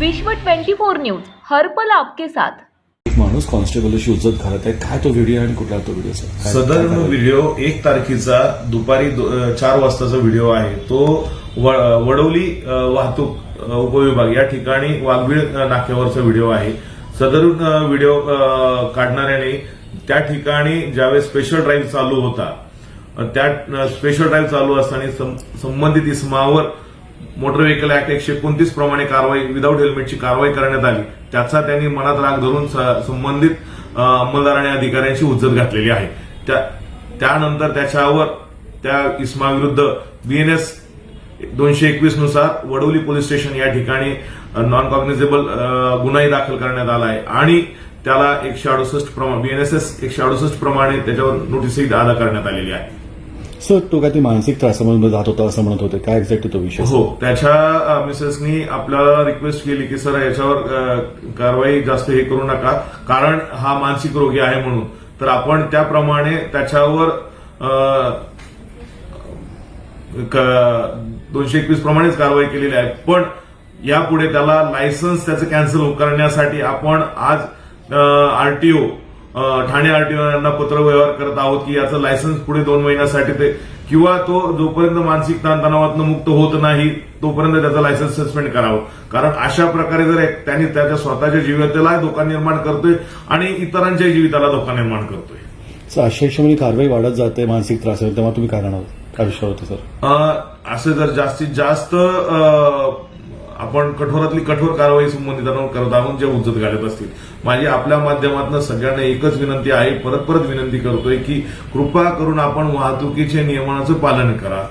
विश्व 24 न्यूज हर्पल आपके साथ. एक माणूस कॉन्स्टेबलशी उज्जत घालत आहे. काय तो व्हिडिओ आणि कुठला तो व्हिडिओ सदर? व्हिडिओ एक तारखेचा दुपारी चार वाजताचा व्हिडिओ आहे. तो वडवली वाहतूक उपविभाग या ठिकाणी वाघबीळ नाक्यावरचा व्हिडिओ आहे. सदरून अ, व्हिडिओ काढणाऱ्याने त्या ठिकाणी ज्यावेळेस स्पेशल ड्राईव्ह चालू होता त्या स्पेशल ड्राईव्ह चालू असताना संबंधित इसमावर मोटर व्हेकल ऍक्ट एकशे एकोणतीस प्रमाणे कारवाई विदाऊट हेल्मेटची कारवाई करण्यात आली. त्याचा त्यांनी मनात राग धरून संबंधित अंमलदार आणि अधिकाऱ्यांशी उज्जत घातलेली आहे. त्यानंतर त्याच्यावर त्या इस्माविरुद्ध बीएनएस दोनशे एकवीसनुसार वडवली पोलीस स्टेशन या ठिकाणी नॉन कॉग्निझेबल गुन्हाही दाखल करण्यात आला आहे. आणि त्याला एकशे अडुसष्ट प्रमाणे बीएनएसएस एकशे अडुसष्ट प्रमाणे त्याच्यावर नोटीसही अदा करण्यात आलेली आहे. सर तो काय ते मानसिक त्रासामध्ये जात होता असं म्हणत होते. काय एक्झॅक्ट तो विषय? हो त्याच्या मिसेसनी आपल्याला रिक्वेस्ट केली की सर याच्यावर कारवाई जास्त हे करू नका. कारण हा मानसिक रोगी आहे म्हणून. तर आपण त्याप्रमाणे त्याच्यावर दोनशे एकवीस प्रमाणेच कारवाई केलेली आहे. पण यापुढे त्याला लायसन्स त्याचं कॅन्सल करण्यासाठी आपण आज आरटीओ ठाणे आरटीओ यांना पत्र व्यवहार करत आहोत की याचं लायसन्स पुढे दोन महिन्यासाठी ते किंवा तो जोपर्यंत मानसिक ताणतणावातून मुक्त होत नाही तोपर्यंत त्याचं लायसन्स सस्पेंड करावं. कारण अशा प्रकारे जर एक- त्यांनी त्याच्या स्वतःच्या जीविताला धोका निर्माण करतोय आणि इतरांच्या जीविताला धोका निर्माण करतोय. सर अशा हिशोबाने कारवाई वाढत जाते मानसिक त्रास तेव्हा तुम्ही काय राहणार काय विषय होता सर? असं जर जास्तीत जास्त आपण कठोरातली कठोर कारवाई संबंधितांवर करत आहोत जे उज्जत घालत असतील. माझी आपल्या माध्यमातून सगळ्यांना एकच विनंती आहे परत परत विनंती करतोय की कृपा करून आपण वाहतुकीच्या नियमांचं पालन करा.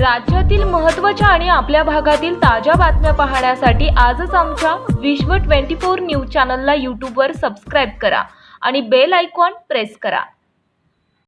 राज्यातील महत्त्वाच्या आणि आपल्या भागातील ताज्या बातम्या पाहण्यासाठी आजच आमच्या विश्व 24 न्यूज चॅनलला यूट्यूबवर सबस्क्राईब करा आणि बेल आयकॉन प्रेस करा.